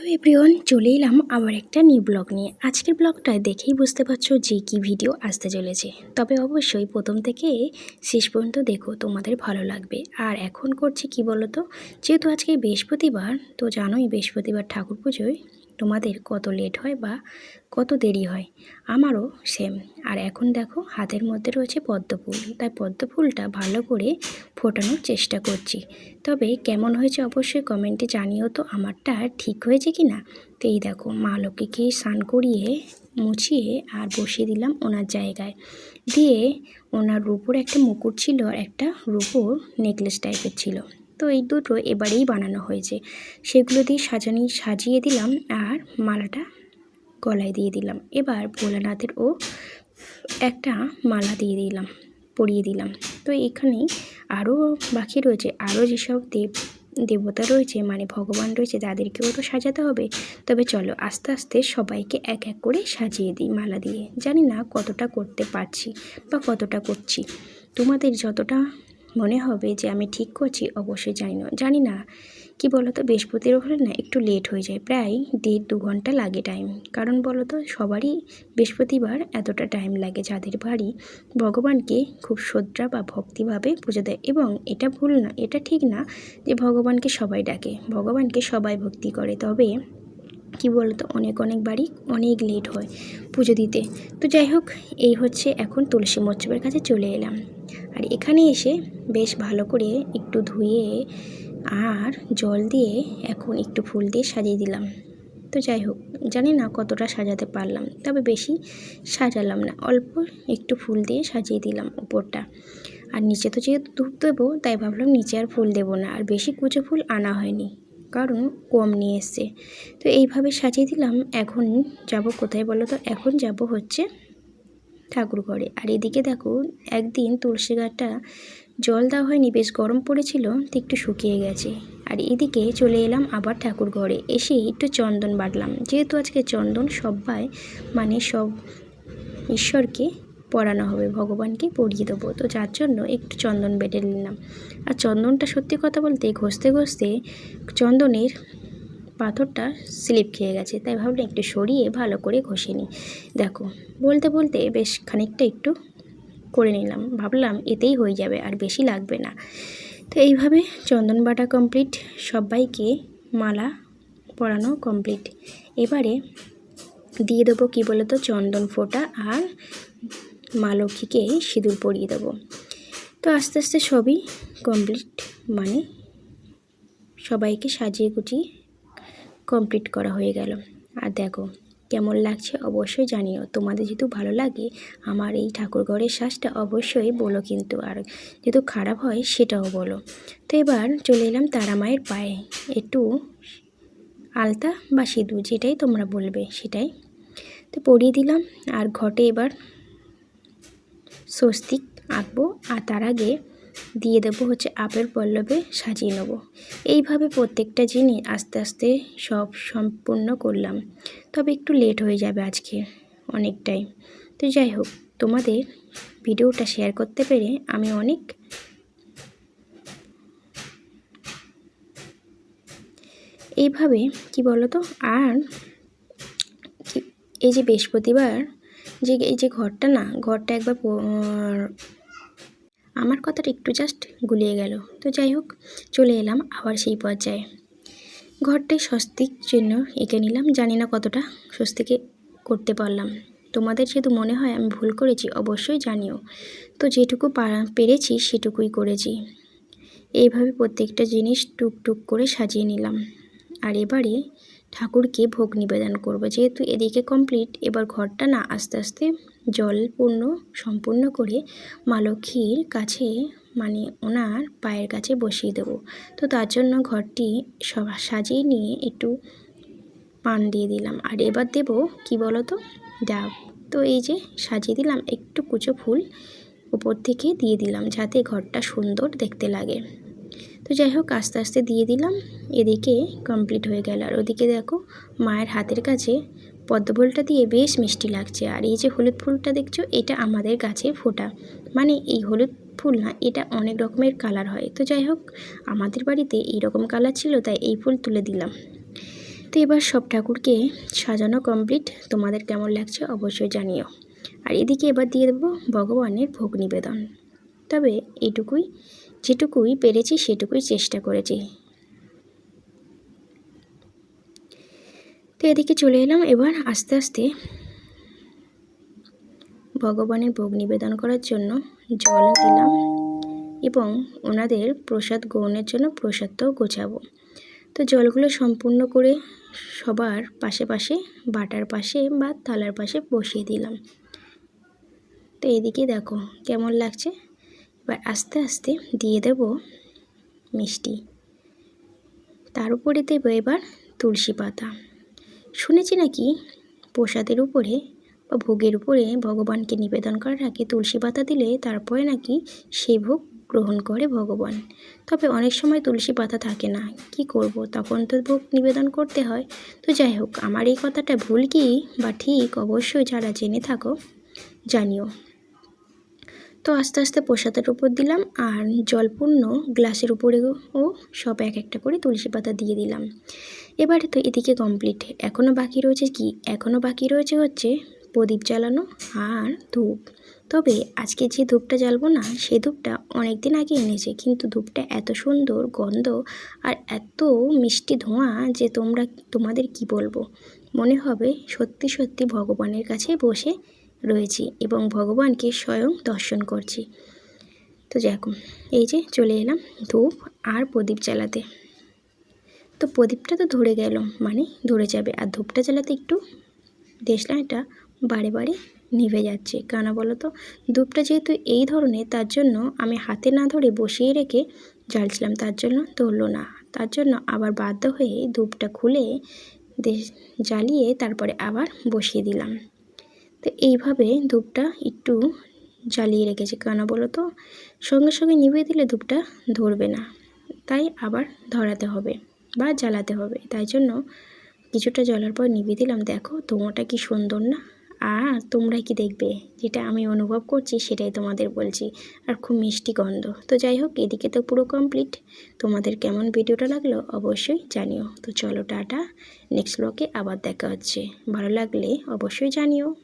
Hello everyone চলে এলাম আবার একটা নিউ ব্লগ নিয়ে। আজকের ব্লগটা দেখেই বুঝতে পারছ যে কি ভিডিও আসতে চলেছে। তবে অবশ্যই প্রথম থেকে শেষ পর্যন্ত দেখো, তোমাদের ভালো লাগবে। আর এখন করছি কি বলো তো যেহেতু আজকে বৃহস্পতিবার, তো জানোই বৃহস্পতিবার ঠাকুর পুজোয় তোমাদের কত লেট হয় বা কত দেরি হয়? আমারও সেম আর এখন দেখো, হাতের মধ্যে রয়েছে পদ্মফুল তাই পদ্ম ফুলটা ভালো করে ফোটানোর চেষ্টা করছি। তবে কেমন হয়েছে অবশ্যই কমেন্টে জানিও তো, আমারটা ঠিক হয়েছে কি না তো এই দেখো, মা লক্ষ্মীকে স্নান করিয়ে, মুছিয়ে আর বসিয়ে দিলাম ওনার জায়গায়। দিয়ে ওনার রূপোর একটা মুকুট ছিল আর একটা রূপোর নেকলেস টাইপের ছিল। তো এই দুটো এবারেই বানানো হয়েছে। সেগুলো দিয়ে সাজানি, সাজিয়ে দিলাম আর মালাটা গলায় দিয়ে দিলাম। এবার ভোলানাথের ও একটা মালা দিয়ে দিলাম, পরিয়ে দিলাম। তো এখানে আরও বাকি রয়েছে, আরও যেসব দেব, দেবতা রয়েছে মানে ভগবান রয়েছে, তাদেরকেও তো সাজাতে হবে। তবে চলো আস্তে আস্তে সবাইকে এক এক করে সাজিয়ে দিই মালা দিয়ে। জানি না কতটা করতে পারছি বা কতটা করছি। তোমাদের যতটা মনে হবে যে আমি ঠিক করছি, অবশ্যই জানি না। জানি না, কি বলতো, বৃহস্পতির হলে না একটু লেট হয়ে যায়, প্রায় দেড় দু ঘণ্টা লাগে টাইম কারণ বলো তো সবারই বৃহস্পতিবার এতটা টাইম লাগে, যাদের বাড়ি ভগবানকে খুব শ্রদ্ধা বা ভক্তিভাবে পুজো দেয়। এবং এটা ভুল না, এটা ঠিক না যে ভগবানকে সবাই ডাকে, ভগবানকে সবাই ভক্তি করে। তবে কি বলতো, অনেক অনেক বাড়ি অনেক লেট হয় পুজো দিতে। তো যাই হোক, এই হচ্ছে এখন তুলসী মচ্ছবের কাছে চলে এলাম। আর এখানে এসে বেশ ভালো করে একটু ধুয়ে আর জল দিয়ে এখন একটু ফুল দিয়ে সাজিয়ে দিলাম। তো যাই হোক, জানি না কতটা সাজাতে পারলাম, তবে বেশি সাজালাম না, অল্প একটু ফুল দিয়ে সাজিয়ে দিলাম উপরটা। আর নিচে তো যেহেতু ধূপ দেবো, তাই ভাবলাম নিচে আর ফুল দেবো না, আর বেশি কুচো ফুল আনা হয়নি। কারণ কম নিয়ে এসছে। তো এইভাবে সাজিয়ে দিলাম, এখন যাব কোথায় বলো তো? এখন যাব হচ্ছে ঠাকুর ঘরে আর এদিকে দেখো, একদিন তুলসী গাছটা জল দেওয়া হয়নি, বেশ গরম পড়েছিল তো একটু শুকিয়ে গেছে। আর এদিকে চলে এলাম আবার ঠাকুর ঘরে এসে একটু চন্দন বাটলাম। যেহেতু আজকে চন্দন সবাই মানে সব ঈশ্বরকে পড়ানো হবে, ভগবানকে পড়িয়ে দেবো। তো যার জন্য একটু চন্দন বেটে নিলাম। আর চন্দনটা সত্যি কথা বলতে ঘষতে ঘষতে চন্দনের পাথরটা স্লিপ খেয়ে গেছে। তাই ভাবলাম একটু সরিয়ে ভালো করে ঘষে নিই। দেখো, বলতে বলতে বেশ খানিকটা একটু করে নিলাম। ভাবলাম এতেই হয়ে যাবে, আর বেশি লাগবে না। তো এইভাবে চন্দন বাটা কমপ্লিট সবাইকে মালা পরানো কমপ্লিট এবারে দিয়ে দেবো কী বলে তো চন্দন ফোঁটা আর মা লক্ষ্মীকে সিঁদুর পরিয়ে দেবো। তো আস্তে আস্তে সবই কমপ্লিট মানে সবাইকে সাজিয়ে গুছিয়ে কমপ্লিট করা হয়ে গেল। আর দেখো, কেমন লাগছে অবশ্যই জানিও। তোমাদের যেহেতু ভালো লাগে, আমার এই ঠাকুরঘরের শ্বাসটা অবশ্যই বলো কিন্তু। আর যেহেতু খারাপ হয়, সেটাও বলো। তো এবার চলে এলাম তারা মায়ের পায়ে। একটু আলতা বা সিঁদুর যেটাই তোমরা বলবে সেটাই। তো পরিয়ে দিলাম। আর ঘটে এবার স্বস্তিক আঁকবো আর তার আগে দিয়ে দেবো হচ্ছে আপের পল্লবে সাজিয়ে নেব। এইভাবে প্রত্যেকটা জিনিস আস্তে আস্তে সব সম্পূর্ণ করলাম। তবে একটু লেট হয়ে যাবে আজকে অনেকটাই। তো যাই হোক, তোমাদের ভিডিওটা শেয়ার করতে পেরে আমি অনেক এইভাবে কি বলো তো আর এই যে বৃহস্পতিবার যে এই যে ঘরটা না, ঘরটা একবার আমার কথাটা একটু জাস্ট গুলিয়ে গেল। তো যাই হোক, চলে এলাম আবার সেই পর্যায়ে। ঘরটাই স্বস্তির জন্য এঁকে নিলাম, জানি না কতটা স্বস্তিকে করতে পারলাম। তোমাদের যেহেতু মনে হয় আমি ভুল করেছি, অবশ্যই জানিও। তো যেটুকু পেরেছি সেটুকুই করেছি। এইভাবে প্রত্যেকটা জিনিস টুকটুক করে সাজিয়ে নিলাম। আর এবারে ঠাকুরকে ভোগ নিবেদন করব। যেহেতু এদিকে কমপ্লিট এবার ঘরটা না আস্তে আস্তে জলপূর্ণ সম্পূর্ণ করে মা লক্ষ্মীর কাছে মানে ওনার পায়ের কাছে বসিয়ে দেবো। তো তার জন্য ঘরটি সব সাজিয়ে নিয়ে একটু পান দিয়ে দিলাম। আর এবার দেব, কি বলো তো ডাব। তো এই যে সাজিয়ে দিলাম, একটু কুচো ফুল উপর থেকে দিয়ে দিলাম, যাতে ঘরটা সুন্দর দেখতে লাগে। তো যাই হোক, আস্তে আস্তে দিয়ে দিলাম। এদিকে কমপ্লিট হয়ে গেল। আর ওদিকে দেখো, মায়ের হাতের কাছে পদ্মফুলটা দিয়ে বেশ মিষ্টি লাগছে। আর এই যে হলুদ ফুলটা দেখছ, এটা আমাদের গাছে ফোটা। মানে এই হলুদ ফুল না, এটা অনেক রকমের কালার হয়। তো যাই হোক, আমাদের বাড়িতে এই রকম কালার ছিল, তাই এই ফুল তুলে দিলাম। তো এবার সব ঠাকুরকে সাজানো কমপ্লিট তোমাদের কেমন লাগছে অবশ্যই জানিও। আর এদিকে এবার দিয়ে দেবো ভগবানের ভোগ নিবেদন। তবে এটুকুই। যেটুকুই পেরেছি, সেটুকুই চেষ্টা করেছি। তো এদিকে চলে এলাম। এবার আস্তে আস্তে ভগবানের ভোগ নিবেদন করার জন্য জল দিলাম এবং ওনাদের প্রসাদ গ্রহণের জন্য প্রসাদটাও গোছাবো। তো জলগুলো সম্পূর্ণ করে সবার পাশে পাশে, বাটার পাশে বা থালার পাশে বসিয়ে দিলাম। তো এদিকে দেখো কেমন লাগছে। এবার আস্তে আস্তে দিয়ে দেব মিষ্টি। তার উপরে দেবো এবার তুলসী পাতা। শুনেছি নাকি প্রসাদের উপরে বা ভোগের উপরে ভগবানকে নিবেদন করার আগে তুলসী পাতা দিলে তারপরে নাকি সেই ভোগ গ্রহণ করে ভগবান। তবে অনেক সময় তুলসী পাতা থাকে না। কি করব? তখন তো ভোগ নিবেদন করতে হয়। তো যাই হোক, আমার এই কথাটা ভুল কি বা ঠিক? অবশ্যই যারা জেনে থাকো, জানিও। তো আস্তে আস্তে প্রসাদের উপর দিলাম আর জলপূর্ণ গ্লাসের উপরেও সব এক একটা করে তুলসী পাতা দিয়ে দিলাম। এবারে তো এদিকে কমপ্লিট এখনও বাকি রয়েছে কি? এখনও বাকি রয়েছে হচ্ছে প্রদীপ জ্বালানো আর ধূপ। তবে আজকে যে ধূপটা জ্বালবো না, সে ধূপটা অনেক দিন আগে এনেছে, কিন্তু ধূপটা এত সুন্দর গন্ধ আর এত মিষ্টি ধোঁয়া যে তোমরা, তোমাদের কি বলব? মনে হবে সত্যি সত্যি ভগবানের কাছে বসে রয়েছি এবং ভগবানকে স্বয়ং দর্শন করছি। তো দেখো এই যে চলে এলাম ধূপ আর প্রদীপ জ্বালাতে। তো প্রদীপটা তো ধরে গেল মানে ধরে যাবে। আর ধূপটা জ্বালাতে একটু দেখলাম এটা বারে বারে নিভে যাচ্ছে। কেন বলো তো? ধূপটা যেহেতু এই ধরনের, তার জন্য আমি হাতে না ধরে বসিয়ে রেখে জ্বালছিলাম। তার জন্য ধরলো না। তার জন্য আবার বাধ্য হয়ে ধূপটা খুলে জ্বালিয়ে তারপরে আবার বসিয়ে দিলাম। তো এইভাবে ধূপটা একটু জ্বালিয়ে রেখেছি। কেন বলো তো? সঙ্গে সঙ্গে নিভিয়ে দিলে ধূপটা ধরবে না। তাই আবার ধরাতে হবে বা জ্বালাতে হবে। তাই জন্য কিছুটা জ্বলার পর নিভিয়ে দিলাম। দেখো ধোঁয়াটা কি সুন্দর না? আর তোমরা কি দেখবে? যেটা আমি অনুভব করছি সেটাই তোমাদের বলছি। আর খুব মিষ্টি গন্ধ। তো যাই হোক, এদিকে তো পুরো কমপ্লিট তোমাদের কেমন ভিডিওটা লাগল অবশ্যই জানিও। তো চলো টাটা নেক্সট ব্লকে আবার দেখা হচ্ছে। ভালো লাগলে অবশ্যই জানিও।